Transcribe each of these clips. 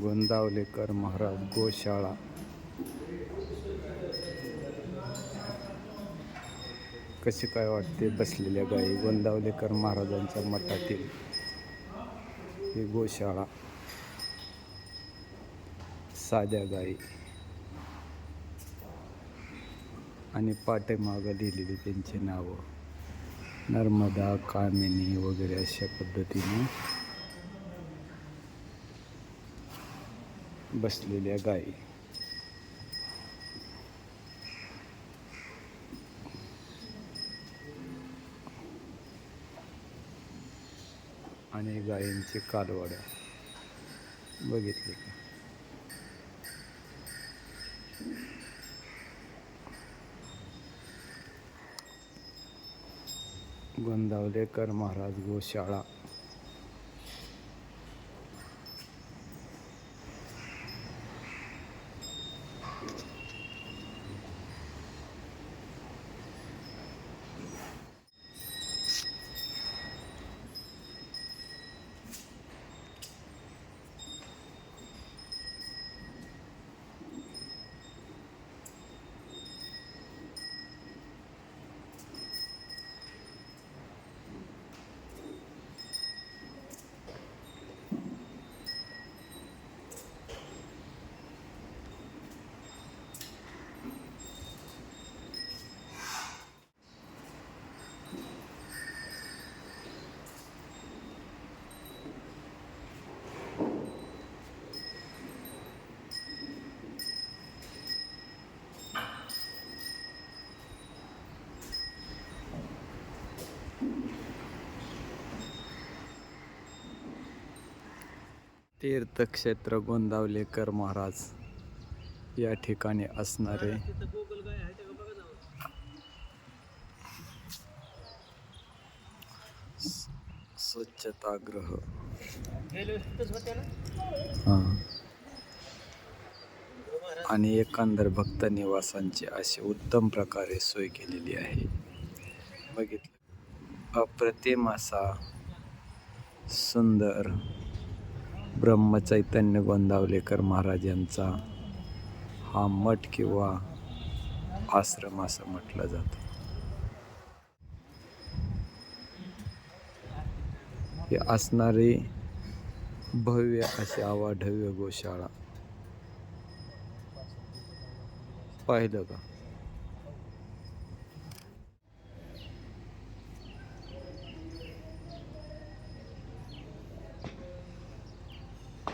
गोंदावलेकर महाराज गोशाळा. कशी काय वाटते बसलेल्या गायी गोंदावलेकर महाराजांच्या मठातील ही गोशाळा? साध्या गायी आणि पाठीमागं लिहिलेली त्यांची नावं. नर्मदा कामिनी वगैरे अशा पद्धतीने बसलेल्या गायी आणि गायींची कालवाड्या. बघितले का? गोंदावलेकर महाराज गोशाळा. तीर्थक्षेत्र गोंदावलेकर महाराज या ठिकाणी असणारे. स्वच्छताग्रह स्वच्छतागृह. हां. आणि एकंदर भक्त निवासांची अशी उत्तम प्रकारे सोय केलेली आहे. बघितलं. अप्रतिम असा सुंदर ब्रह्मचैतन्य गोंदावलेकर महाराज यांचा हा मठ किंवा आश्रम असं म्हटलं जातं. हे असणारी भव्य अशी आवाढव्य गोशाळा. पाहिलं का?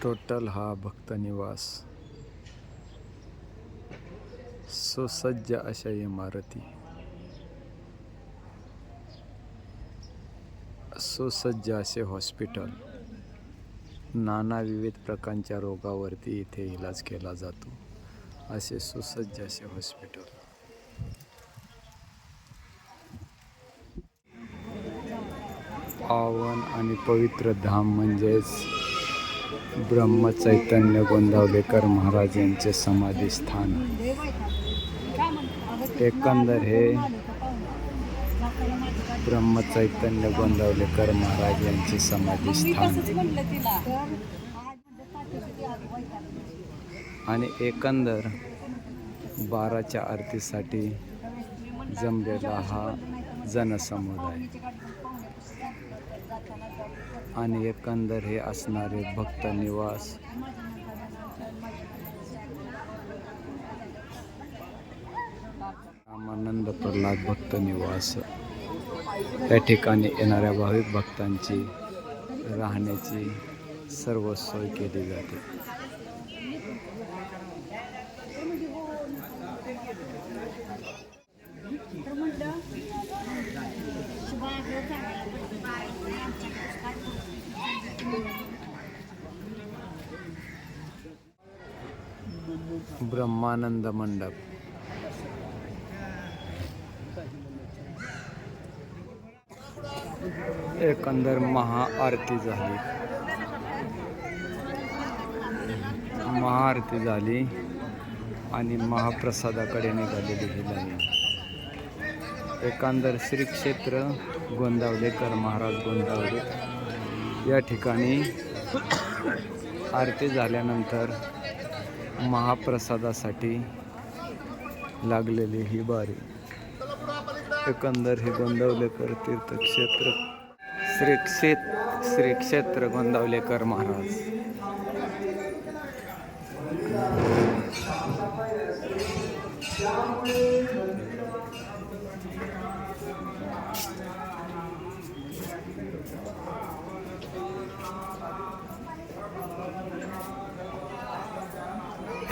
टोटल हा भक्त निवास. सुसज्ज अशा इमारती. सुसज्ज असे हॉस्पिटल. नाना विविध प्रकारच्या रोगावरती इथे इलाज केला जातो. असे सुसज्ज असे हॉस्पिटल. पावन आणि पवित्र धाम म्हणजेच ब्रह्मचैतन्य गोंदावलेकर महाराज यांचे समाधी स्थान एकंदर हे ब्रह्मचैतन्य गोंदावलेकर महाराज यांचे समाधी स्थान आणि एकंदर बाराच्या आरतीसाठी जमलेला हा जनसमुदाय. आणि एकंदर हे असणारे भक्त निवास. रामानंद प्रल्हाद भक्त निवास. त्या ठिकाणी येणाऱ्या भाविक भक्तांची राहण्याची सर्व सोय केली जाते. ब्रह्मानंद मंडप. एकंदर महाआरती झाली. महाआरती झाली आणि महाप्रसादाकडे निघालेली ही लाईन. एकंदर श्री क्षेत्र गोंदावलेकर महाराज गोंदावले. या ठिकाणी आरती झाल्यानंतर महाप्रसादासाठी लागलेली ही बारी. एकंदर हे गोंदवलेकर तीर्थक्षेत्र. श्री क्षेत्र श्री क्षेत्र गोंदावलेकर महाराज.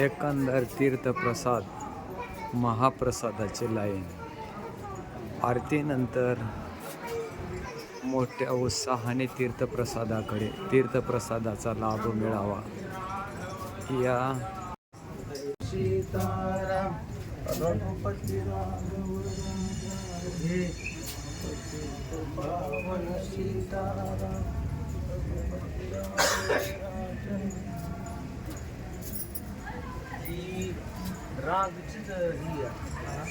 एकंदर तीर्थप्रसाद महाप्रसादाचे लाईन आरतीनंतर मोठ्या उत्साहाने तीर्थप्रसादाकडे तीर्थप्रसादाचा लाभ मिळावा. या ही आहे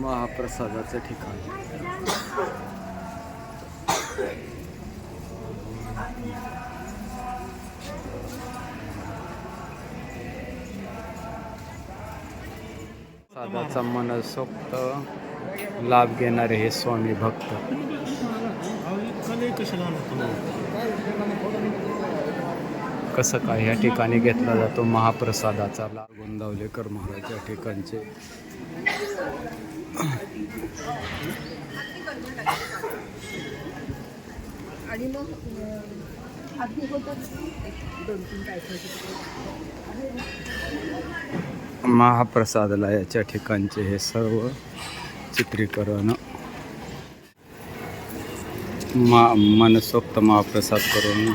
महाप्रसादाचं ठिकाण. प्रसादाचा मनसोक्त लाभ घेणारे हे स्वामी भक्त. कसं काय या ठिकाणी घेतला जातो महाप्रसादाचा लाभ गोंदावलेकर महाराज या ठिकाणचे. आणि मग अं, आधी होतच. दोन तीन तारखेचे महाप्रसादालयाच्या ठिकाणचे हे सर्व चित्रीकरण मा मनसोक्त महाप्रसाद करून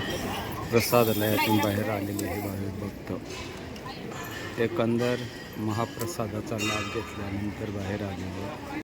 प्रसादालयातून बाहेर आलेले हे भाविक भक्त एकंदर महाप्रसादाचा लाभ घेतल्यानंतर बाहेर आलेले.